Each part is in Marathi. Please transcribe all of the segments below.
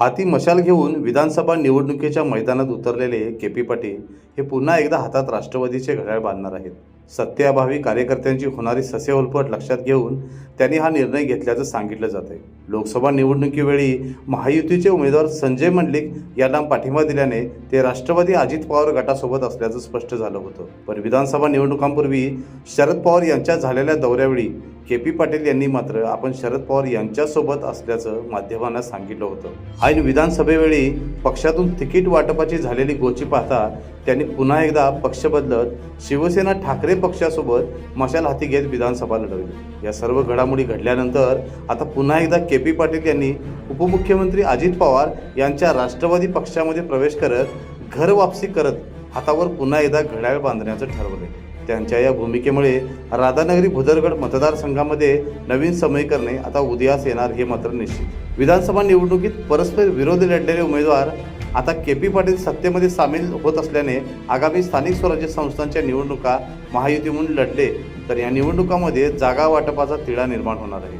हाती मशाल घेऊन विधानसभा निवडणुकीच्या मैदानात उतरलेले के पी पाटील हे पुन्हा एकदा हातात राष्ट्रवादीचे घड्याळ बांधणार आहेत. सत्याभावी कार्यकर्त्यांची होणारी ससेहोलपट लक्षात घेऊन त्यांनी हा निर्णय घेतल्याचं सांगितलं जात आहे लोकसभा निवडणुकीवेळी महायुतीचे उमेदवार संजय मंडलिक यांना पाठिंबा दिल्याने ते राष्ट्रवादी अजित पवार गटासोबत असल्याचं स्पष्ट झालं होतं. पण विधानसभा निवडणुकांपूर्वी शरद पवार यांच्या झालेल्या दौऱ्यावेळी के पी पाटील यांनी मात्र आपण शरद पवार यांच्यासोबत असल्याचं माध्यमांना सांगितलं होतं. ऐन विधानसभेवेळी पक्षातून तिकीट वाटपाची झालेली गोची पाहता त्यांनी पुन्हा एकदा पक्ष बदलत शिवसेना ठाकरे पक्षासोबत मशाल हाती घेत विधानसभा लढवली. या सर्व घडामोडी घडल्यानंतर आता पुन्हा एकदा के पी पाटील यांनी उपमुख्यमंत्री अजित पवार यांच्या राष्ट्रवादी पक्षामध्ये प्रवेश करत घर वापसी करत हातावर पुन्हा एकदा घड्याळ बांधण्याचं ठरवले त्यांच्या या भूमिकेमुळे राधानगरी भुदरगड मतदारसंघामध्ये नवीन समीकरणे आता उदयास येणार हे मात्र निश्चित. विधानसभा निवडणुकीत परस्पर विरोधी लढलेले उमेदवार आता के पी पाटील सत्तेमध्ये सामील होत असल्याने आगामी स्थानिक स्वराज्य संस्थांच्या निवडणुका महायुती म्हणून लढले तर या निवडणुकामध्ये जागा वाटपाचा तिढा निर्माण होणार आहे.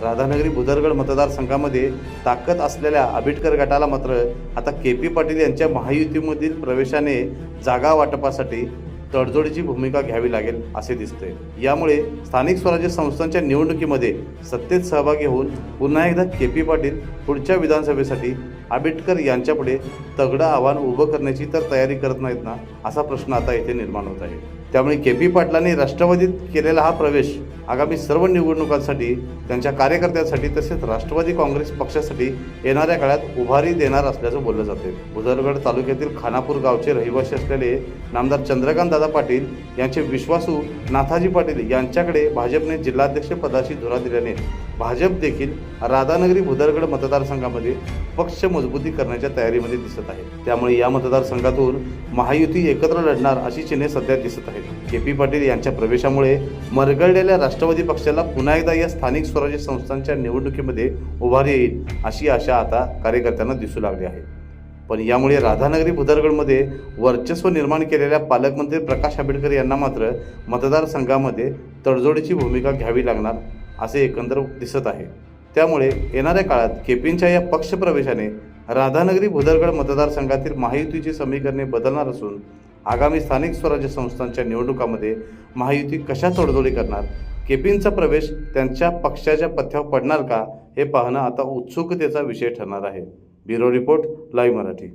राधानगरी भुदरगड मतदारसंघामध्ये ताकद असलेल्या आंबेडकर गटाला मात्र आता के पी पाटील यांच्या महायुतीमधील प्रवेशाने जागा वाटपासाठी तडजोडीची भूमिका घ्यावी लागेल असे दिसते यामुळे स्थानिक स्वराज्य संस्थांच्या निवडणुकीमध्ये सत्तेत सहभागी होऊन पुन्हा एकदा के पी पाटील पुढच्या विधानसभेसाठी आंबेडकर यांच्यापुढे तगडं आव्हान उभं करण्याची तर तयारी करत नाहीत ना असा प्रश्न आता येथे निर्माण होत आहे. त्यामुळे के पी पाटलांनी राष्ट्रवादीत केलेला हा प्रवेश आगामी सर्व निवडणुकांसाठी त्यांच्या कार्यकर्त्यांसाठी तसेच राष्ट्रवादी काँग्रेस पक्षासाठी येणाऱ्या काळात उभारी देणार असल्याचं बोललं जाते. बुधरगड तालुक्यातील खानापूर गावचे रहिवासी असलेले नामदार चंद्रकांत दादा पाटील यांचे विश्वासू नाथाजी पाटील यांच्याकडे भाजपने जिल्हाध्यक्ष पदाची धुरा दिल्याने भाजप देखील राधानगरी भुदरगड मतदारसंघामध्ये पक्ष मजबूती करण्याच्या तयारीमध्ये दिसत आहे. त्यामुळे या मतदारसंघातून महायुती एकत्र लढणार अशी चिन्हे सध्या दिसत आहेत. के पी पाटील यांच्या प्रवेशामुळे मरगळलेल्या राष्ट्रवादी पक्षाला पुन्हा एकदा या स्थानिक स्वराज्य संस्थांच्या निवडणुकीमध्ये उभारी येईल अशी आशा आता कार्यकर्त्यांना दिसू लागली आहे. पण यामुळे राधानगरी भुदरगडमध्ये वर्चस्व निर्माण केलेल्या पालकमंत्री प्रकाश आंबेडकर यांना मात्र मतदारसंघामध्ये तडजोडीची भूमिका घ्यावी लागणार असे एकंदर दिसत आहे. त्यामुळे येणाऱ्या काळात केपींच्या या पक्षप्रवेशाने राधानगरी भुदरगड मतदारसंघातील महायुतीची समीकरणे बदलणार असून आगामी स्थानिक स्वराज्य संस्थांच्या निवडणुकामध्ये महायुती कशा तडजोडी करणार केपींचा प्रवेश त्यांच्या पक्षाच्या पथ्यावर पडणार का हे पाहणं आता उत्सुकतेचा विषय ठरणार आहे. Bureau report live Marathi.